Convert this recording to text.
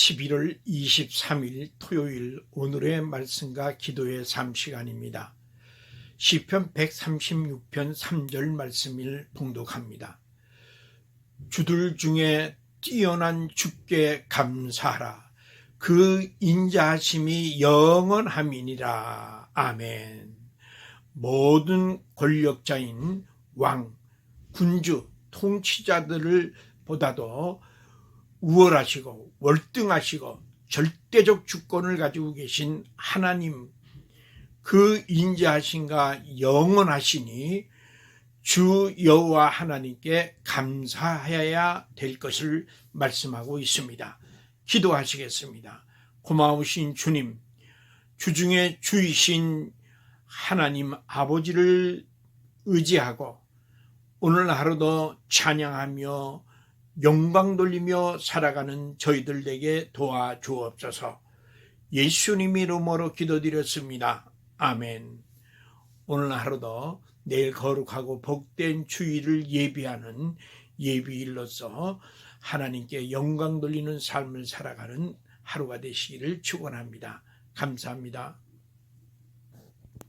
11월 23일 토요일 오늘의 말씀과 기도의 삶시간입니다. 시편 136편 3절 말씀을 봉독합니다. 주들 중에 뛰어난 주께 감사하라. 그 인자하심이 영원함이니라. 아멘. 모든 권력자인 왕, 군주, 통치자들을 보다도 우월하시고 월등하시고 절대적 주권을 가지고 계신 하나님 그 인자하신가 영원하시니 주 여호와 하나님께 감사해야 될 것을 말씀하고 있습니다. 기도하시겠습니다. 고마우신 주님, 주중에 주이신 하나님 아버지를 의지하고 오늘 하루도 찬양하며 영광 돌리며 살아가는 저희들 에게 도와주옵소서. 예수님 이름으로 기도드렸습니다. 아멘. 오늘 하루도 내일 거룩하고 복된 주일을 예비하는 예비일로서 하나님께 영광 돌리는 삶을 살아가는 하루가 되시기를 축원합니다. 감사합니다.